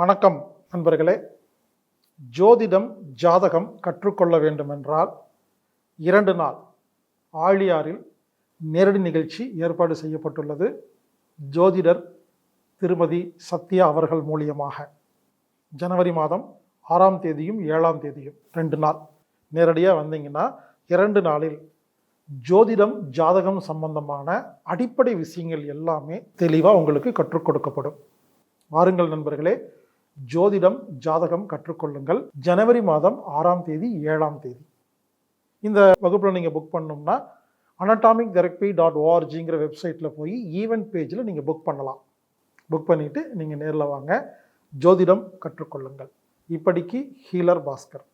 வணக்கம் நண்பர்களே. ஜோதிடம் ஜாதகம் கற்றுக்கொள்ள வேண்டுமென்றால் இரண்டு நாள். ஆழியாரில் நேரடி நிகழ்ச்சி ஏற்பாடு செய்யப்பட்டுள்ளது. ஜோதிடர் திருமதி சத்யா அவர்கள் மூலியமாக. ஜனவரி மாதம் ஆறாம் தேதியும் ஏழாம் தேதியும் ரெண்டு நாள். நேரடியாக வந்தீங்கன்னா இரண்டு நாளில் ஜோதிடம் ஜாதகம் சம்பந்தமான அடிப்படை விஷயங்கள் எல்லாமே தெளிவாக உங்களுக்கு கற்றுக் கொடுக்கப்படும். வாருங்கள் நண்பர்களே ஜோதிடம் ஜாதகம் கற்றுக்கொள்ளுங்கள். ஜனவரி மாதம் ஆறாம் தேதி ஏழாம் தேதி. இந்த வகுப்பில் நீங்கள் புக் பண்ணோம்னா அனட்டாமிக் தெரப்பி டாட் ஓஆர்ஜிங்கிற வெப்சைட்டில் போய் ஈவெண்ட் பேஜில் நீங்கள் புக் பண்ணலாம். புக் பண்ணிவிட்டு நீங்கள் நேரில் வாங்க. ஜோதிடம் கற்றுக்கொள்ளுங்கள். இப்படிக்கு ஹீலர் பாஸ்கர்.